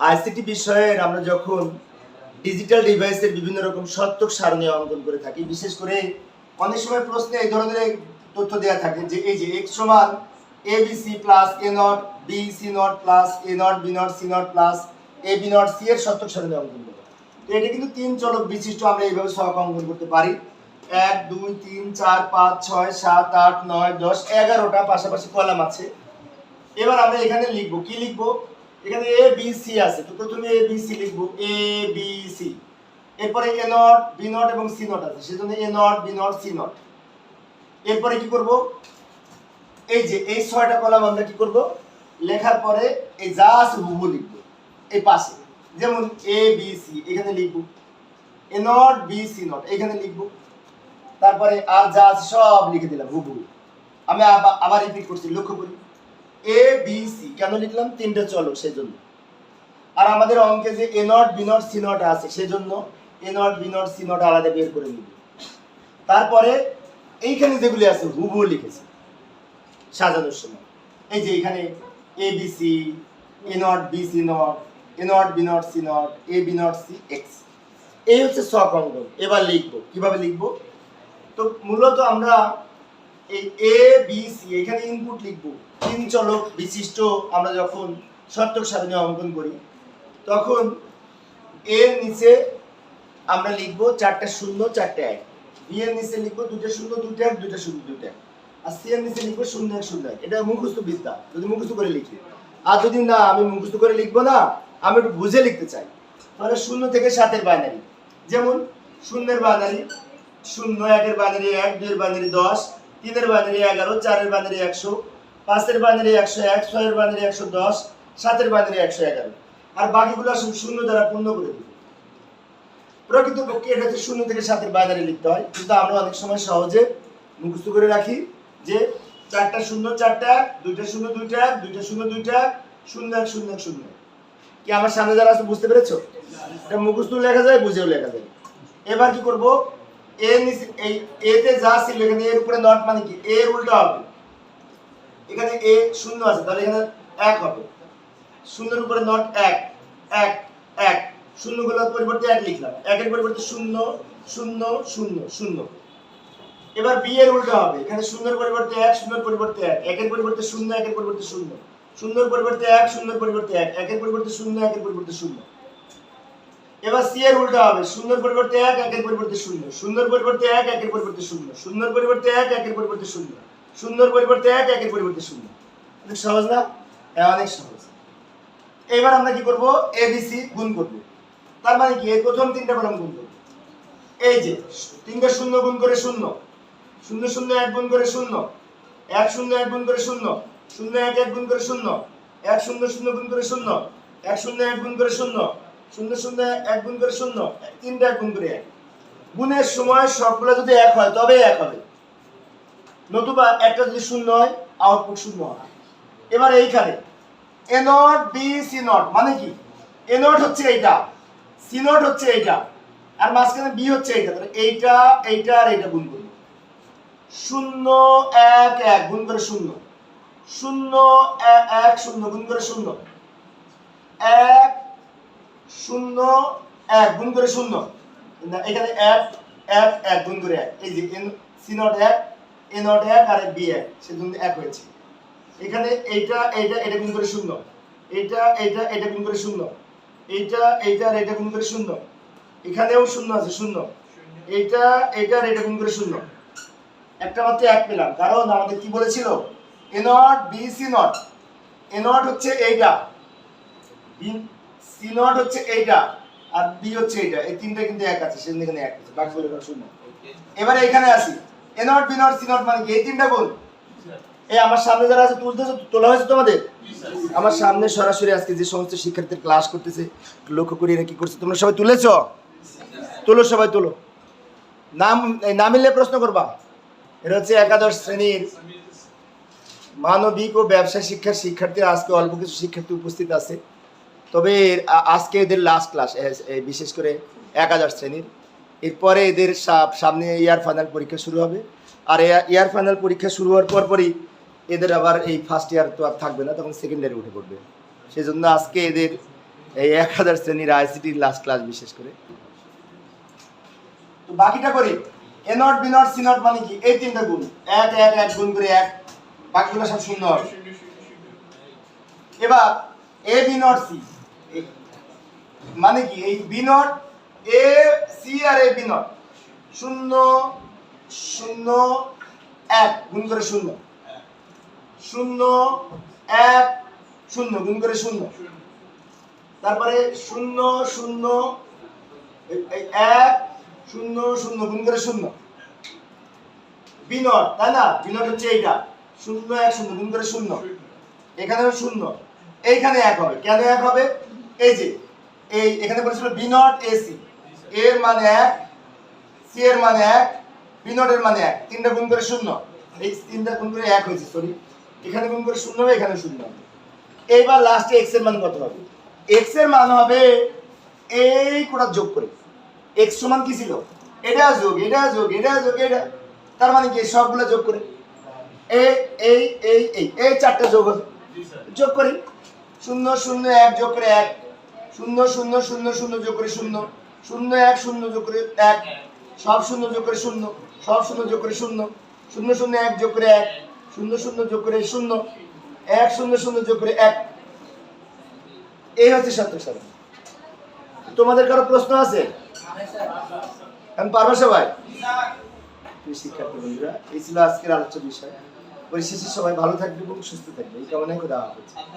ICT বিষয়ের আমরা যখন ডিজিটাল ডিভাইসের বিভিন্ন রকম সত্যক সারণী অঙ্কন করে থাকি, বিশেষ করে অনেক সময় প্রশ্নে এই ধরনের তথ্য দেওয়া থাকে যে এই যে এক্স সমান A B C plus A not B C not plus A not B not C not plus A B not C এর সত্যক সারণী অঙ্কন করে তো এটা কিন্তু তিন চলক বিশিষ্ট আমরা এইভাবে সহক অঙ্কন করতে পারি। এক, দুই, তিন, চার, পাঁচ, ছয়, সাত, আট, নয়, দশ, এগারোটা পাশাপাশি কলাম আছে। এবার আমরা এখানে লিখব। কি লিখব? এখানে এ বি সি আছে। তো প্রথমে এ বি সি লিখব। এ বি সি এরপরে এ নট বি নট এবং সি নট আছে। সেজন্য A not B not C not এরপরে কি করব? এই যে, এই ছয়টা কলাম আমরা কি করব? লেখার পরে এই যা আছে হুবহু লিখব। এই পাশে। যেমন এ বি সি এখানে লিখব। A not B C not এখানে লিখব। তারপরে আর আছে সব লিখে দিলাম হুবহু আমি আবার- আবার রিপিট করছি, লক্ষ্য করি। এ বি সি কেন লিখলাম? তিনটে চলো, সেজন্য। আর আমাদের অঙ্কে যে A not B not C not আছে, সেজন্য A not B not C not আলাদা বের করে নিব। তারপরে এইখানে যেগুলি আছে, হুবহু লিখেছে। সাজানোর সময়। এই যে এখানে A B C A not B C not A not B not C not A B not C X এই হচ্ছে সক অঙ্কন এবার লিখব। কীভাবে লিখব? তো মূলত আমরা এই এ বি সি এখানে ইনপুট লিখব। তিন চলক বিশিষ্ট আমরা যখন সত্যক সারণী অঙ্কন করি, তখন এর নিচে আমরা লিখব চারটা শূন্য, চারটে এক। বি এর নিচে লিখব দুটো শূন্য দুটো এক দুটো শূন্য দুটো এক। আর সি এর নিচে লিখব শূন্য এক শূন্য এক। এটা মুখস্থ বিদ্যা, যদি মুখস্থ করে লিখি। আর যদি না, আমি মুখস্থ করে লিখব না, আমি একটু বুঝে লিখতে চাই। তাহলে শূন্য থেকে সাতের বাইনারি যেমন শূন্যের বাইনারি শূন্য, একের বাইনারি এক, দুইয়ের বাইনারি দশ, তিনের বাইনারি এগারো, চারের বাইনারি একশো পাঁচের বাইনারি একশো এক, ছয়ের বাইনারি একশো দশ, সাতের বাইনারি একশো এগারো। আর বাকিগুলো শূন্য দ্বারা পূর্ণ করে দিব। প্রকৃতপক্ষে এটা হচ্ছে শূন্য থেকে সাতের বাইনারি লিখতে হয়। কিন্তু আমরা অনেক সময় সহজে মুখস্থ করে রাখি যে চারটা শূন্য, চারটা দুইটা শূন্য, দুইটা দুইটা শূন্য দুইটা শূন্য এক শূন্য এক, শূন্য কি আমার সামনে যারা আছে বুঝতে পেরেছ? এটা মুখস্থ লেখা যায়, বুঝেও লেখা যায়। এবার কি করব? এ এই এতে যা ছিল এখানে, এর উপরে নট মানে কি? এর উল্টা হবে। এখানে এ শূন্য আছে, তাহলে এখানে এক হবে। শূন্যের উপরে নট এক এক এক। শূন্যগুলোর পরিবর্তে এক লিখলাম। একের পরিবর্তে শূন্য শূন্য শূন্য শূন্য। এবার বি এর উল্টো হবে। এখানে শূন্যের পরিবর্তে এক, শূন্যের পরিবর্তে এক। একের পরিবর্তে শূন্য, একের পরিবর্তে শূন্য। শূন্যের পরিবর্তে এক, শূন্যের পরিবর্তে এক। একের পরিবর্তে শূন্য, একের পরিবর্তে শূন্য। এবার সি এর উল্টো হবে। শূন্যের পরিবর্তে এক, একের পরিবর্তে শূন্য। শূন্যের পরিবর্তে এক, একের পরিবর্তে শূন্য। শূন্যের পরিবর্তে এক, একের পরিবর্তে শূন্য। শূন্যের পরিবর্তে এক একের পরিবর্তে শূন্য। অনেক সহজ না? হ্যাঁ অনেক সহজ। এবার আমরা কি করব? এবিসি গুণ করব। তার মানে কি? এর প্রথম তিনটা কলম গুণ করব। এই যে, তিনটা শূন্য গুণ করে শূন্য। শূন্য শূন্য, এক গুণ করে শূন্য। এক শূন্য, এক গুণ করে শূন্য। শূন্য, এক এক গুণ করে শূন্য। এক, শূন্য শূন্য গুণ করে শূন্য। এক শূন্য, এক গুণ করে শূন্য। শূন্য শূন্য, এক গুণ করে শূন্য। তিনটা এক গুণ করে এক। গুণের সময় সবগুলো যদি এক হয় তবে এক হবে। নতুবা একটা যদি শূন্য হয় আউটপুট শূন্য হয় এবার এইখানে A not B C not মানে কি? এ হচ্ছে এইটা সি নট হচ্ছে এইটা, আর মাঝখানে বি হচ্ছে এইটা, তাহলে এইটা এইটা আর এইটা গুণ করব। শূন্য, এক এক, গুণ করে শূন্য। শূন্য এক, শূন্য, গুণ করে শূন্য। এক শূন্য, এক, গুণ করে শূন্য। এখানে এক এক এক, গুণ করে এক। এই যে সি নট এক এ নট এক আর বি এক সেজন্য এক হয়েছে। এখানে এইটা এইটা এটা গুণ করে শূন্য। এইটা এইটা এটা গুণ করে শূন্য। এইটা এইটা আর এটা গুণ করে শূন্য। এখানেও শূন্য আছে শূন্য। এইটা এইটা আর এটা গুণ করে শূন্য। একটা মাত্র এক পেলাম। কারণ আমাদের কি বলেছিল? A not B C not. A not হচ্ছে এইটা। বি সি নট হচ্ছে এইটা। আর বি হচ্ছে এইটা। এই তিনটা কিন্তু এক আছে সেজন্য এখানে এক আছে। সব শূন্য। এবারে এখানে আসি। A not B not C not মানে কি? এই তিনটা গুণ এই আমার সামনে যারা আছে তুলতেছে তোলা হয়েছে তোমাদের? আমার সামনে সরাসরি আজকে যে সমস্ত শিক্ষার্থীর ক্লাস করতেছে, লক্ষ্য করি এরা কি করছে? তোমরা সবাই তুলেছ? তোলো সবাই, তোলো। নাম, এই না মিললে প্রশ্ন করবা। এটা হচ্ছে একাদশ শ্রেণির মানবিক ও ব্যবসা শিক্ষার শিক্ষার্থী। আজকে অল্প কিছু শিক্ষার্থী উপস্থিত আছে। তবে আজকে এদের লাস্ট ক্লাস বিশেষ করে একাদশ শ্রেণির। এরপরে এদের সামনে ইয়ার ফাইনাল পরীক্ষা শুরু হবে। আর ইয়ার ফাইনাল পরীক্ষা শুরু হওয়ার পর পরই এদের আবার এই ফার্স্ট ইয়ার তো আর থাকবে না, তখন সেকেন্ড ইয়ারে উঠে পড়বে। সেই জন্য আজকে এদের এই এক হাজার শ্রেণির আইসিটির লাস্ট ক্লাস বিশেষ করে। তো বাকিটা করি। A not B not C not মানে কি? এই তিনটা গুণ। এক এক এক গুণ করে এক। বাকিগুলো সব শূন্য। হবে এবার এ বি নট সি মানে কি? এই বি নট এ সি আর এ বি নট। শূন্য শূন্য, এক। গুণ করে শূন্য। শূন্য, এক, শূন্য। গুণ করে শূন্য। তারপরে শূন্য শূন্য এক, শূন্য শূন্য। গুণ করে শূন্য। বিনট তাই না? বিনট হচ্ছে এইটা। শূন্য, এক, শূন্য। গুণ করে শূন্য। এখানেও শূন্য। এইখানে এক হবে। কেন এক হবে? এই যে, এই, এখানে বলেছিল বিনট এসি এর মানে এক সি এর মানে এক বিনটের মানে এক। তিনটা গুণ করে শূন্য। এই তিনটা গুণ করে এক হয়েছে সরি এখানে গুণ করে শূন্য হবে এখানে শূন্য হবে। এইবার লাস্টে এক্সের মান কত হবে? এক্সের মান হবে এই কোটা যোগ করে। এক্স সমান কি ছিল? এটা যোগ এটা যোগ এটা যোগ এটা। তার মানে কি? সবগুলো যোগ করে। এই এই এই এই এই চারটে যোগ হবে। যোগ করি। শূন্য শূন্য এক যোগ করে এক। শূন্য শূন্য শূন্য শূন্য যোগ করে শূন্য। শূন্য এক, শূন্য যোগ করে এক। সব শূন্য যোগ করে শূন্য, সব শূন্য যোগ করে শূন্য। শূন্য শূন্য এক যোগ করে এক, শূন্য শূন্য যোগ করে শূন্য। এক, শূন্য শূন্য যোগ করে এক। এই হচ্ছে সত্য সারণ তোমাদের কারও প্রশ্ন আছে? এখন পারব সবাই? শিক্ষার্থী বন্ধুরা এই ছিল আজকের আলোচ্য বিষয়। পরিশেষে সবাই ভালো থাকবে এবং সুস্থ থাকবে। এই কামনায় করে হচ্ছে।